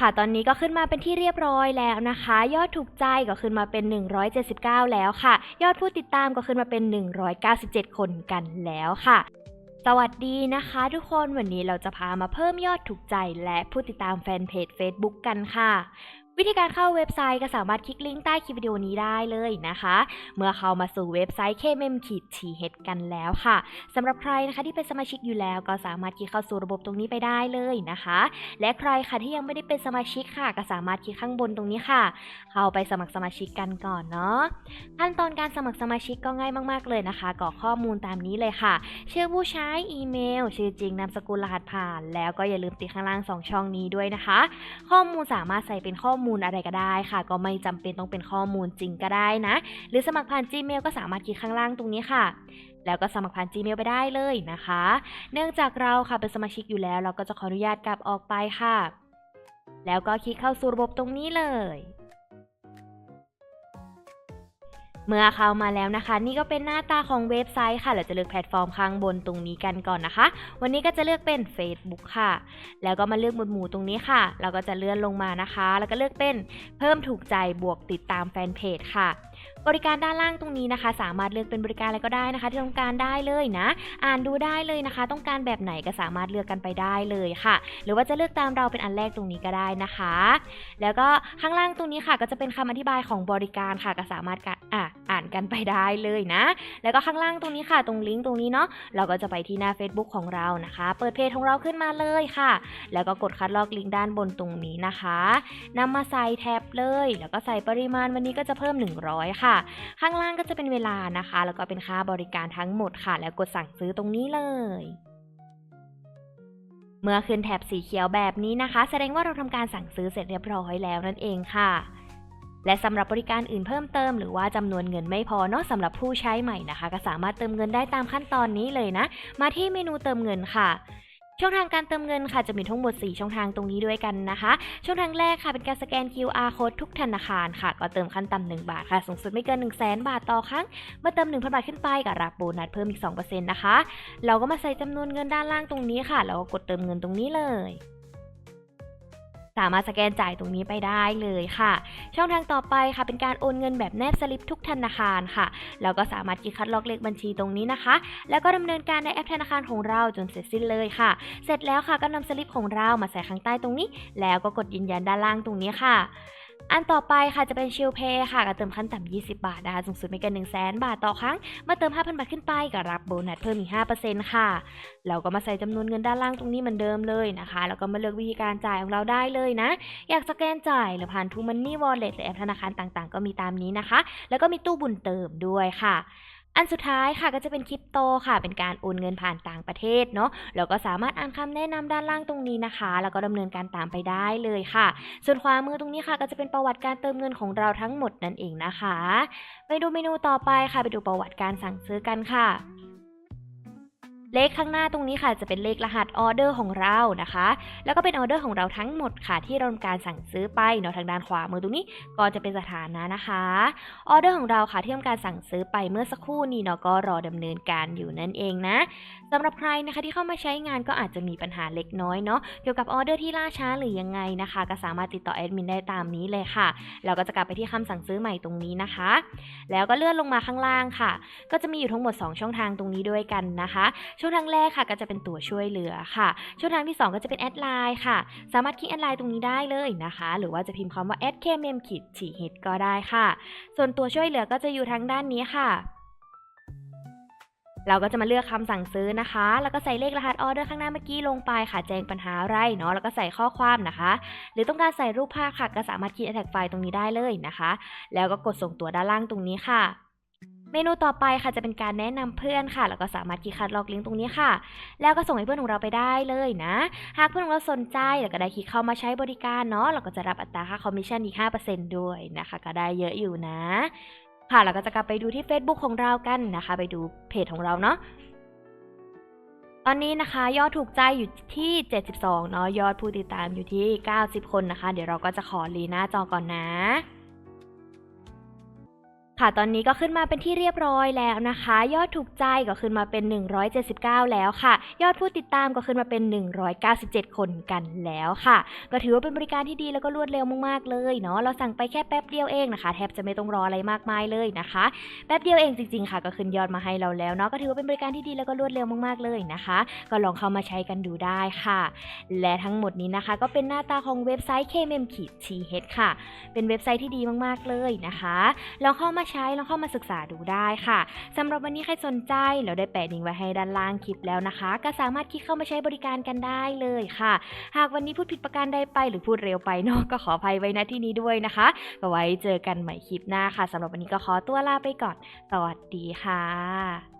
ค่ะตอนนี้ก็ขึ้นมาเป็นที่เรียบร้อยแล้วนะคะ ยอดถูกใจก็ขึ้นมาเป็น 179 แล้วค่ะ ยอดผู้ติดตามก็ขึ้นมาเป็น 197 คนกันแล้วค่ะ สวัสดีนะคะทุกคนวันนี้เราจะพามาเพิ่มยอดถูกใจและผู้ติดตามแฟนเพจ Facebook กันค่ะ วิธีการเข้าเว็บไซต์ก็สามารถคลิกลิงก์ใต้คลิปวิดีโอนี้ได้เลยนะคะ เมื่อเข้ามาสู่เว็บไซต์ KMM ขีดชีเฮดกันแล้วค่ะสำหรับใครนะคะที่เป็นสมาชิกอยู่แล้ว ก็สามารถคลิกเข้าสู่ระบบตรงนี้ไปได้เลยนะคะ และใครค่ะที่ยังไม่ได้เป็นสมาชิกค่ะ ก็สามารถคลิกข้างบนตรงนี้ค่ะ เข้าไปสมัครสมาชิกกันก่อนเนาะขั้นตอนการสมัครสมาชิกก็ง่ายมาก ๆเลยนะคะกรอกข้อมูลตามนี้เลยค่ะชื่อผู้ใช้อีเมล ชื่อจริงนามสกุลรหัสผ่าน แล้วก็อย่าลืมติดข้างล่าง 2 ช่องนี้ด้วยนะคะ ข้อมูลสามารถใส่เป็นข้อมูลอะไรก็ได้ค่ะ ก็ไม่จำเป็นต้องเป็นข้อมูลจริงก็ได้นะ หรือสมัครผ่าน Gmail ก็สามารถคลิกข้างล่างตรงนี้ค่ะ แล้วก็สมัครผ่าน Gmail ไปได้เลยนะคะ เนื่องจากเราค่ะเป็นสมาชิกอยู่แล้ว เราก็จะขออนุญาตกลับออกไปค่ะ แล้วก็คลิกเข้าสู่ระบบตรงนี้เลย เมื่อเข้ามาแล้วนะคะ นี่ก็เป็นหน้าตาของเว็บไซต์ค่ะ เราจะเลือกแพลตฟอร์มข้างบนตรงนี้กันก่อนนะคะ วันนี้ก็จะเลือกเป็น Facebook ค่ะ แล้วก็มาเลือกหมวดหมู่ตรงนี้ค่ะ เราก็จะเลื่อนลงมานะคะ แล้วก็เลือกเป็นเพิ่มถูกใจบวกติดตามแฟนเพจค่ะ บริการด้านล่างตรงนี้นะคะ สามารถเลือกเป็นบริการอะไรก็ได้นะคะ ที่ต้องการได้เลยนะ อ่านดูได้เลยนะคะ ต้องการแบบไหนก็สามารถเลือกกันไปได้เลยค่ะ หรือว่าจะเลือกตามเราเป็นอันแรกตรงนี้ก็ได้นะคะ แล้วก็ข้างล่างตรงนี้ค่ะก็จะเป็นคำอธิบายของบริการค่ะ ก็สามารถกะอะอ่านกันไปได้เลยนะ แล้วก็ข้างล่างตรงนี้ค่ะ ตรงลิงก์ตรงนี้เนาะเราก็จะไปที่หน้า Facebook ของเรานะคะ เปิดเพจของเราขึ้นมาเลยค่ะ แล้วก็กดคัดลอกลิงก์ด้านบนตรงนี้นะคะนำมาใส่แท็บเลย แล้วก็ใส่ปริมาณวันนี้ก็จะเพิ่ม 100 ค่ะข้างล่างก็จะเป็นเวลานะคะ แล้วก็เป็นค่าบริการทั้งหมดค่ะ แล้วกดสั่งซื้อตรงนี้เลยเมื่อขึ้นแถบสีเขียวแบบนี้นะคะ แสดงว่าเราทำการสั่งซื้อเสร็จเรียบร้อยแล้วนั่นเองค่ะ และสำหรับบริการอื่นเพิ่มเติมหรือว่าจำนวนเงินไม่พอเนาะสำหรับผู้ใช้ใหม่นะคะ ก็สามารถเติมเงินได้ตามขั้นตอนนี้เลยนะ มาที่เมนูเติมเงินค่ะ ช่องทางการเติมเงินค่ะจะมีทั้งหมด 4 ช่องทางตรงนี้ด้วยกันนะคะ ช่องทางแรกค่ะเป็นการสแกน QR code ทุกธนาคารค่ะ ก็เติมขั้นต่ำ1บาทค่ะ สูงสุดไม่เกิน 1 0 0 0 0แบาทต่อครั้ง เมื่อเติม 1,000 บาทขึ้นไปก็รับโบนัสเพิ่มอีก 2%นะคะ เราก็มาใส่จำนวนเงินด้านล่างตรงนี้ค่ะ แล้วก็กดเติมเงินตรงนี้เลย สามารถสแกนจ่ายตรงนี้ไปได้เลยค่ะ ช่องทางต่อไปค่ะเป็นการโอนเงินแบบแนบสลิปทุกธนาคารค่ะแล้วก็สามารถคลิกคัดลอกเลขบัญชีตรงนี้นะคะ แล้วก็ดำเนินการในแอปธนาคารของเราจนเสร็จสิ้นเลยค่ะ เสร็จแล้วค่ะก็นำสลิปของเรามาใส่ข้างใต้ตรงนี้ แล้วก็กดยืนยันด้านล่างตรงนี้ค่ะ อันต่อไปค่ะจะเป็นชิลเพย์ค่ะก็เติมขั้นต่ำ 20 บาทนะคะสูงสุดไม่เกิน 1 0 0 0 0แบาทต่อครั้ง เมื่อเติม 5,000 บาทขึ้นไปก็รับโบนัสเพิ่มอีก 5%ค่ะ เราก็มาใส่จำนวนเงินด้านล่างตรงนี้เหมือนเดิมเลยนะคะ แล้วก็มาเลือกวิธีการจ่ายของเราได้เลยนะ อยากสแกนจ่ายหรือผ่านทูมันนี่วอลเล็ตหรือแอปธนาคารต่างๆ ก็มีตามนี้นะคะ แล้วก็มีตู้บุญเติมด้วยค่ะ อันสุดท้ายค่ะก็จะเป็นคริปโตค่ะเป็นการโอนเงินผ่านต่างประเทศเนาะแล้วก็สามารถอ่านคำแนะนำด้านล่างตรงนี้นะคะ แล้วก็ดำเนินการตามไปได้เลยค่ะ ส่วนขวามือตรงนี้ค่ะก็จะเป็นประวัติการเติมเงินของเราทั้งหมดนั่นเองนะคะ ไปดูเมนูต่อไปค่ะ ไปดูประวัติการสั่งซื้อกันค่ะ เลขข้างหน้าตรงนี้ค่ะจะเป็นเลขรหัสออเดอร์ของเรานะคะ แล้วก็เป็นออเดอร์ของเราทั้งหมดค่ะ ที่เราทำการสั่งซื้อไปเนาะทางด้านขวามือตรงนี้ก็จะเป็นสถานะนะคะออเดอร์ของเราค่ะที่ทำการสั่งซื้อไปเมื่อสักครู่นี้เนาะก็รอดำเนินการอยู่นั่นเองนะสำหรับใครนะคะที่เข้ามาใช้งานก็อาจจะมีปัญหาเล็กน้อยเนาะเกี่ยวกับออเดอร์ที่ล่าช้าหรือยังไงนะคะ ก็สามารถติดต่อแอดมินได้ตามนี้เลยค่ะเราก็จะกลับไปที่คำสั่งซื้อใหม่ตรงนี้นะคะ แล้วก็เลื่อนลงมาข้างล่างค่ะ ก็จะมีอยู่ทั้งหมด 2 ช่องทางตรงนี้ด้วยกันนะคะช่องทางแรกค่ะก็จะเป็นตัวช่วยเหลือค่ะ ช่องทางที่ 2 ก็จะเป็นแอดไลน์ค่ะ สามารถคลิกแอดไลน์ตรงนี้ได้เลยนะคะ หรือว่าจะพิมพ์คำว่า a d k m m ขีดฉีฮิตก็ได้ค่ะ ส่วนตัวช่วยเหลือก็จะอยู่ทางด้านนี้ค่ะเราก็จะมาเลือกคำสั่งซื้อนะคะ แล้วก็ใส่เลขรหัสออเดอร์ข้างหน้าเมื่อกี้ลงไปค่ะ แจ้งปัญหาอะไรเนาะ แล้วก็ใส่ข้อความนะคะ หรือต้องการใส่รูปภาพค่ะ ก็สามารถคลิกแท็กไฟล์ตรงนี้ได้เลยนะคะ แล้วก็กดส่งตัวด้านล่างตรงนี้ค่ะ เมนูต่อไปค่ะจะเป็นการแนะนำเพื่อนค่ะ แล้วก็สามารถคลิกคัดลอกลิงก์ตรงนี้ค่ะ แล้วก็ส่งให้เพื่อนของเราไปได้เลยนะ หากเพื่อนของเราสนใจแล้วก็ได้คลิกเข้ามาใช้บริการเนาะเราก็จะรับอัตราค่าคอมมิชชั่นอีก 5%ด้วยนะคะ ก็ได้เยอะอยู่นะ ค่ะเราก็จะกลับไปดูที่ Facebook ของเรากันนะคะ ไปดูเพจของเราเนาะตอนนี้นะคะยอดถูกใจอยู่ที่ 72 เนาะยอดผู้ติดตามอยู่ที่ 90 คนนะคะ เดี๋ยวเราก็จะขอรีหน้าจอก่อนนะ ค่ะตอนนี้ก็ขึ้นมาเป็นที่เรียบร้อยแล้วนะคะ ยอดถูกใจก็ขึ้นมาเป็น 179 แล้วค่ะ ยอดผู้ติดตามก็ขึ้นมาเป็น 197 คนกันแล้วค่ะ ก็ถือว่าเป็นบริการที่ดีแล้วก็รวดเร็วมากๆเลยเนาะเราสั่งไปแค่แป๊บเดียวเองนะคะ แทบจะไม่ต้องรออะไรมากมายเลยนะคะ แป๊บเดียวเองจริงๆค่ะ ก็ขึ้นยอดมาให้เราแล้วเนาะก็ถือว่าเป็นบริการที่ดีแล้วก็รวดเร็วมากๆเลยนะคะ ก็ลองเข้ามาใช้กันดูได้ค่ะ และทั้งหมดนี้นะคะ ก็เป็นหน้าตาของเว็บไซต์ kmm-th ค่ะ เป็นเว็บไซต์ที่ดีมากๆเลยนะคะลองเข้ามาใช้ลองเข้ามาศึกษาดูได้ค่ะสำหรับวันนี้ใครสนใจเราได้แปะลิงก์ไว้ให้ด้านล่างคลิปแล้วนะคะ ก็สามารถคลิกเข้ามาใช้บริการกันได้เลยค่ะ หากวันนี้พูดผิดประการใดไปหรือพูดเร็วไปเนาะก็ขออภัยไว้ณที่นี้ด้วยนะคะก็ไว้เจอกันใหม่คลิปหน้าค่ะสำหรับวันนี้ก็ขอตัวลาไปก่อนสวัสดีค่ะ